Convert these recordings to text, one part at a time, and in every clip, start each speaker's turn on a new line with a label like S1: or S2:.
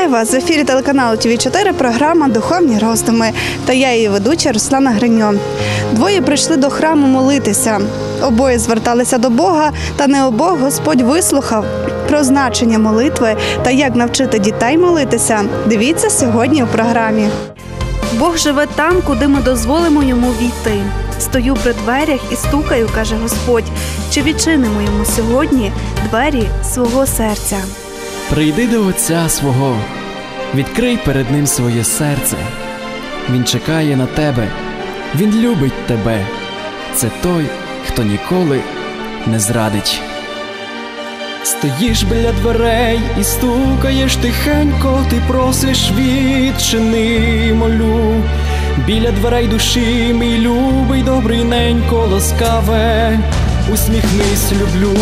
S1: Вітаю вас в ефірі телеканалу ТВ 4 програма Духовні роздуми та я її ведуча Руслана Гриньо. Двоє прийшли до храму молитися. Обоє зверталися до Бога, та не обох Господь вислухав. Про значення молитви та як навчити дітей молитися. Дивіться сьогодні у програмі. Бог живе там, куди ми дозволимо йому війти. Стою при дверях і стукаю, каже Господь. Чи відчинимо йому сьогодні двері свого серця?
S2: Прийди до Отця свого, відкрий перед Ним своє серце. Він чекає на тебе, Він любить тебе. Це той, хто ніколи не зрадить. Стоїш біля дверей і стукаєш тихенько, ти просиш відчини молю. Біля дверей душі, мій любий, добрий ненько, ласкаве, усміхнись, люблю.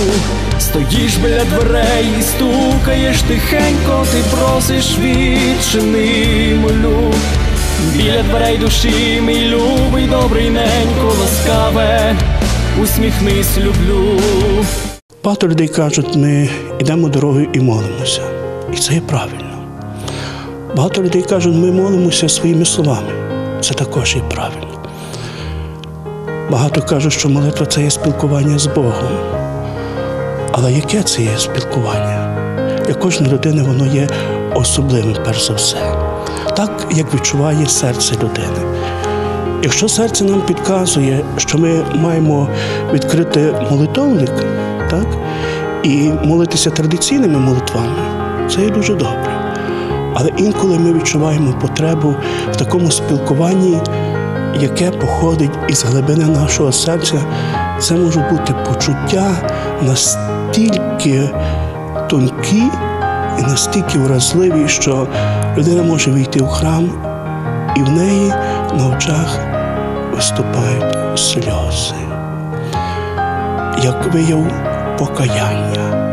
S2: Стоїш біля дверей і стукаєш тихенько, ти просиш відчини молю. Біля дверей душі, мій любий, добрий ненько, ласкаве, усміхнись, люблю.
S3: Багато людей кажуть, ми йдемо дорогою і молимося. І це є правильно. Багато людей кажуть, ми молимося своїми словами. Це також є правильно. Багато кажуть, що молитва це є спілкування з Богом. Але яке це є спілкування? Для кожної людини воно є особливим, перш за все. Так, як відчуває серце людини. Якщо серце нам підказує, що ми маємо відкрити молитовник, так, і молитися традиційними молитвами, це є дуже добре. Але інколи ми відчуваємо потребу в такому спілкуванні, яке походить із глибини нашого серця. Це можуть бути почуття настільки тонкі і настільки вразливі, що людина може війти в храм, і в неї на очах виступають сльози, як вияв покаяння,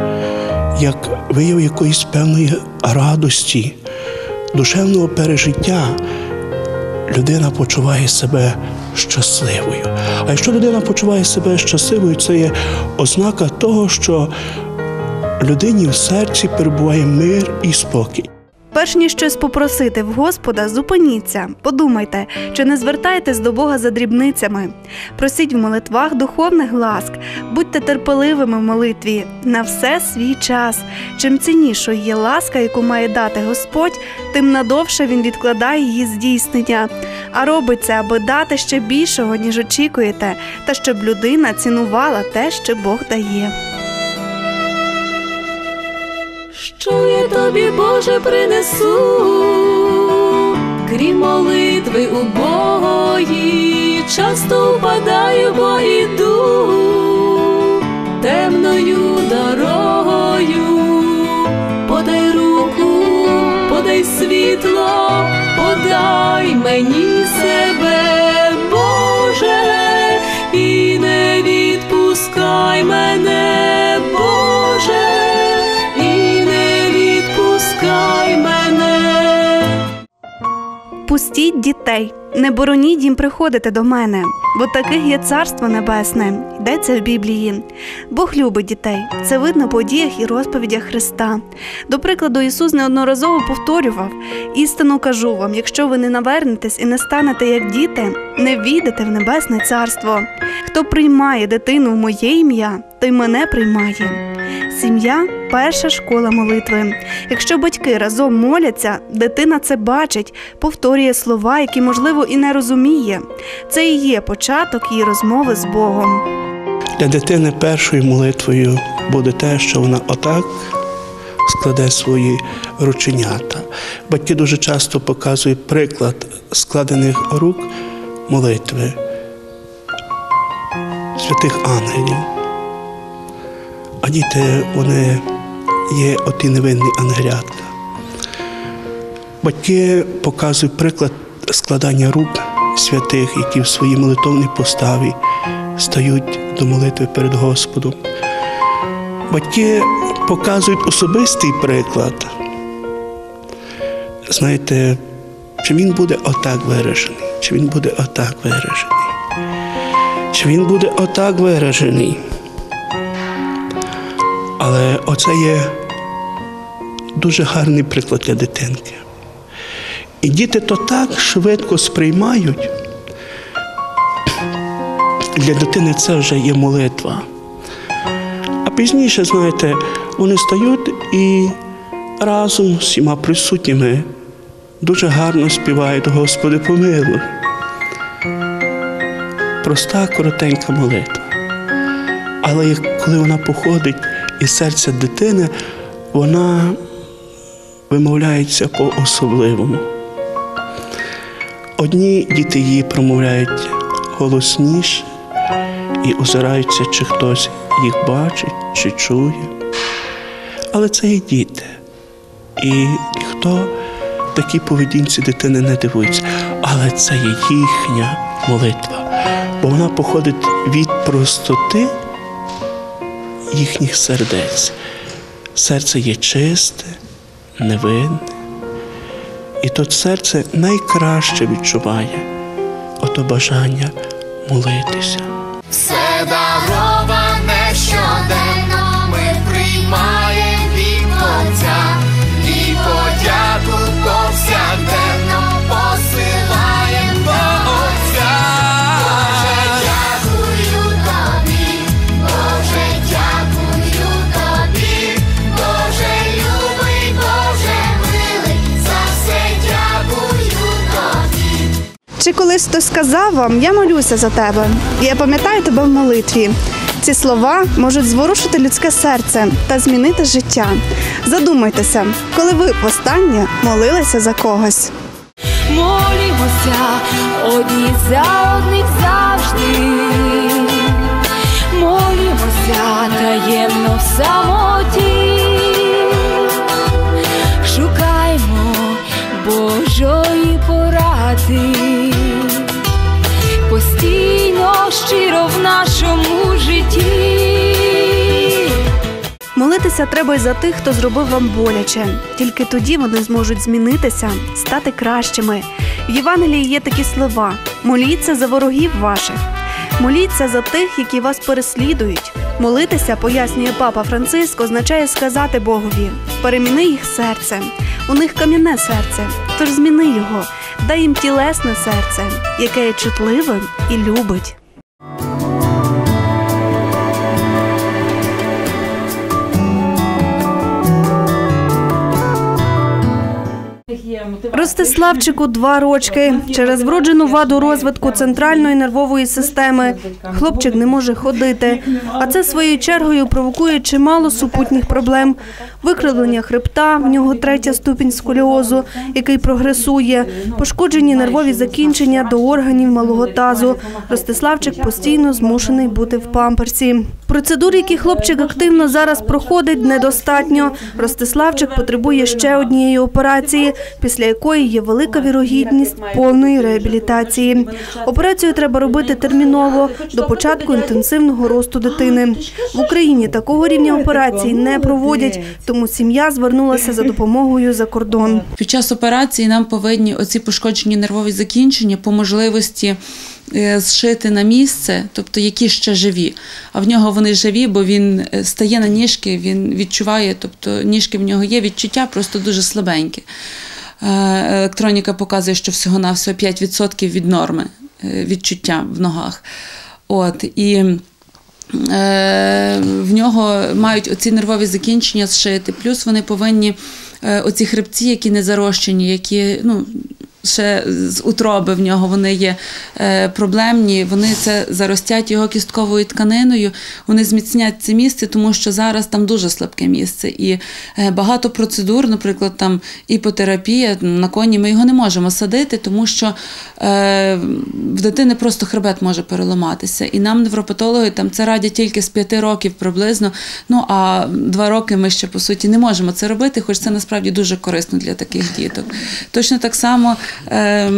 S3: як вияв якоїсь певної радості, душевного пережиття. Людина почуває себе щасливою. А якщо людина почуває себе щасливою, це є ознака того, що людині в серці перебуває мир і спокій.
S1: Перш ніж щось попросити в Господа, зупиніться, подумайте, чи не звертаєтесь до Бога за дрібницями. Просіть в молитвах духовних ласк, будьте терпеливими в молитві на все свій час. Чим ціннішою є ласка, яку має дати Господь, тим надовше він відкладає її здійснення. А робить це, аби дати ще більшого, ніж очікуєте, та щоб людина цінувала те, що Бог дає.
S4: Що я тобі, Боже, принесу, крім молитви убогої, часто впадаю, бо йду темною дорогою, подай руку, подай світло, подай мені
S1: Пустіть дітей, не бороніть їм приходити до мене, бо таких є царство небесне, йдеться в Біблії. Бог любить дітей. Це видно по діях і розповідях Христа. До прикладу, Ісус неодноразово повторював: істину кажу вам, якщо ви не навернетесь і не станете як діти, не війдете в небесне царство. Хто приймає дитину в моє ім'я, той мене приймає. Сім'я перша школа молитви. Якщо батьки разом моляться, дитина це бачить, повторює слова, які, можливо, і не розуміє. Це і є початок її розмови з Богом.
S3: Для дитини першою молитвою буде те, що вона отак складе свої рученята. Батьки дуже часто показують приклад складених рук молитви святих ангелів. А діти, вони є оті невинні ангелятка. Батьки показують приклад складання рук святих, які в своїй молитовній поставі стають до молитви перед Господом. Батьки показують особистий приклад. Знаєте, чи він буде отак виражений, чи він буде отак виражений, чи він буде отак виражений. Але оце є дуже гарний приклад для дитинки. І діти то так швидко сприймають. Для дитини це вже є молитва. А пізніше, знаєте, вони стають і разом з всіма присутніми дуже гарно співають Господи помилуй. Проста, коротенька молитва. Але коли вона походить із серця дитини, вона вимовляється по-особливому. Одні діти її промовляють голосніше і озираються, чи хтось їх бачить, чи чує. Але це і діти. І ніхто такій поведінці дитини не дивується. Але це є їхня молитва, бо вона походить від простоти їхніх сердець. Серце є чисте, невинне. І то серце найкраще відчуває ото бажання молитися.
S1: Колись хтось сказав вам, я молюся за тебе, я пам'ятаю тебе в молитві. Ці слова можуть зворушити людське серце та змінити життя. Задумайтеся, коли ви востаннє молилися за когось.
S4: молімося одні за одних завжди. Молімося таємно в самоті. Шукаймо Божої поради. Щиро в нашому житті.
S1: Молитися треба й за тих, хто зробив вам боляче. Тільки тоді вони зможуть змінитися, стати кращими. В Євангелії є такі слова: моліться за ворогів ваших, моліться за тих, які вас переслідують. Молитися, пояснює папа Франциск, означає сказати Богові: переміни їх серце. У них кам'яне серце, тож зміни його, дай їм тілесне серце, яке є чутливим і любить. Ростиславчику два рочки. Через вроджену ваду розвитку центральної нервової системи хлопчик не може ходити, а це своєю чергою провокує чимало супутніх проблем: викривлення хребта, в нього третя ступінь сколіозу, який прогресує, пошкоджені нервові закінчення до органів малого тазу. Ростиславчик постійно змушений бути в памперсі. Процедур, які хлопчик активно зараз проходить, недостатньо. Ростиславчик потребує ще однієї операції, після якої є велика вірогідність повної реабілітації. Операцію треба робити терміново до початку інтенсивного росту дитини. В Україні такого рівня операцій не проводять, тому сім'я звернулася за допомогою за кордон.
S5: Під час операції нам повинні оці пошкоджені нервові закінчення по можливості зшити на місце, тобто які ще живі. А в нього вони живі, бо він е, стає на ніжки, він відчуває, тобто ніжки в нього є відчуття, просто дуже слабенькі. Е, Електроніка показує, що всього-навсього 5% від норми е, відчуття в ногах. От, і е, в нього мають оці нервові закінчення зшити, плюс вони повинні е, оці хребці, які не зарощені, які ну, ще з утроби в нього вони є е, проблемні, вони це заростять його кістковою тканиною, вони зміцнять це місце, тому що зараз там дуже слабке місце. І е, багато процедур, наприклад, там іпотерапія на коні, ми його не можемо садити, тому що е, в дитини просто хребет може переламатися. І нам невропатологи там це радять тільки з п'яти років приблизно. Ну а два роки ми ще по суті не можемо це робити, хоч це насправді дуже корисно для таких діток. Точно так само е,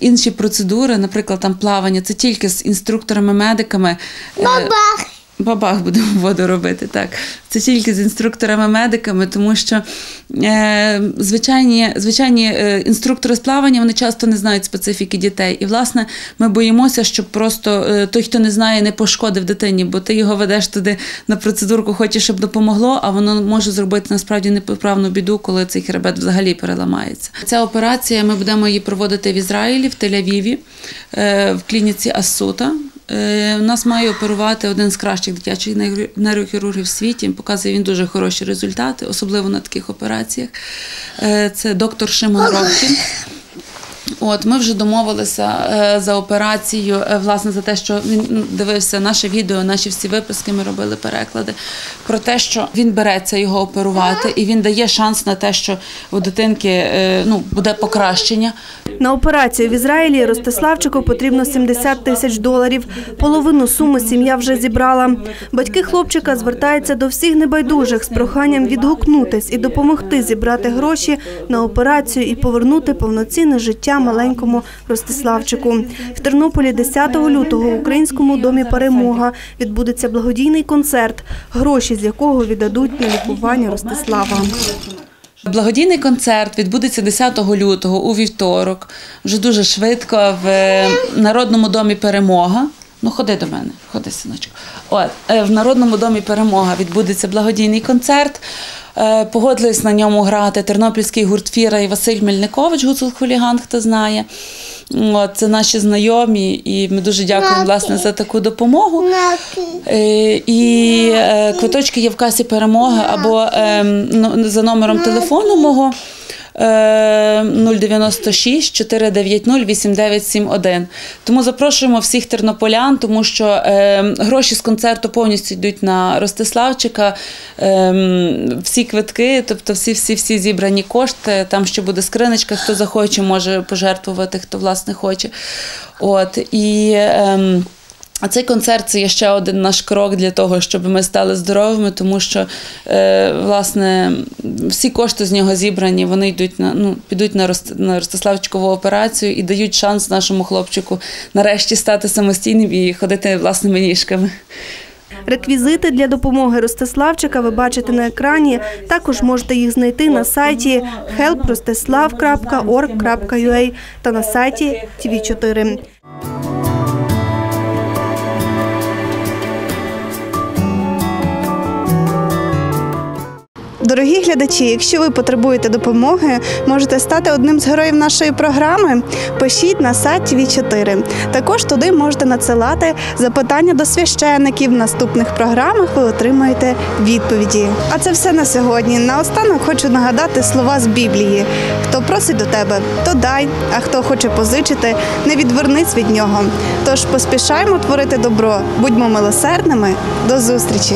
S5: інші процедури, наприклад, там плавання, це тільки з інструкторами-медиками. Е, Бабах будемо воду робити, так. Це тільки з інструкторами-медиками, тому що е, звичайні, звичайні е, інструктори з плавання вони часто не знають специфіки дітей. І, власне, ми боїмося, щоб просто е, той, хто не знає, не пошкодив дитині, бо ти його ведеш туди на процедурку, хочеш, щоб допомогло, а воно може зробити насправді непоправну біду, коли цей хребет взагалі переламається. Ця операція ми будемо її проводити в Ізраїлі, в Тель-Авіві, е, в клініці Ассута. Е, У нас має оперувати один з кращих дитячих нейрохірургів в світі. Показує він дуже хороші результати, особливо на таких операціях. Е, Це доктор Шимон Ровкін. От ми вже домовилися е, за операцію, е, власне, за те, що він дивився наше відео, наші всі виписки. Ми робили переклади про те, що він береться його оперувати, і він дає шанс на те, що у дитинки е, ну буде покращення.
S1: На операцію в Ізраїлі Ростиславчику потрібно 70 тисяч доларів. Половину суми сім'я вже зібрала. Батьки хлопчика звертаються до всіх небайдужих з проханням відгукнутись і допомогти зібрати гроші на операцію і повернути повноцінне життя маленькому Ростиславчику. В Тернополі 10 лютого в Українському домі Перемога відбудеться благодійний концерт, гроші з якого віддадуть на лікування Ростислава.
S5: Благодійний концерт відбудеться 10 лютого у вівторок, вже дуже швидко в е, Народному домі Перемога. Ну, ходи до мене, ходи, синочку. От, е, в Народному домі Перемога відбудеться благодійний концерт. Е, Погодились на ньому грати тернопільський гурт Фіра і Василь Мельникович, гуцул хуліган, хто знає. От, це наші знайомі, і ми дуже дякуємо власне за таку допомогу. Е, І квиточки є в касі перемоги або ем, ну, за номером телефону мого. Е, 096 490 8971. Тому запрошуємо всіх тернополян, тому що е, гроші з концерту повністю йдуть на Ростиславчика. Е, всі квитки, тобто всі, всі, всі зібрані кошти. Там ще буде скриничка, хто захоче, може пожертвувати, хто власне хоче. От і. ем, а цей концерт це є ще один наш крок для того, щоб ми стали здоровими, тому що е, власне всі кошти з нього зібрані, вони йдуть на ну підуть на Рост- на Ростиславчикову операцію і дають шанс нашому хлопчику нарешті стати самостійним і ходити власними ніжками.
S1: Реквізити для допомоги Ростиславчика ви бачите на екрані. Також можете їх знайти на сайті helprostislav.org.ua та на сайті TV4. Дорогі глядачі, якщо ви потребуєте допомоги, можете стати одним з героїв нашої програми. Пишіть на сайт TV4. Також туди можете надсилати запитання до священників. В наступних програмах ви отримаєте відповіді. А це все на сьогодні. Наостанок хочу нагадати слова з Біблії: хто просить до тебе, то дай, а хто хоче позичити, не відвернись від нього. Тож поспішаймо творити добро, будьмо милосердними. До зустрічі!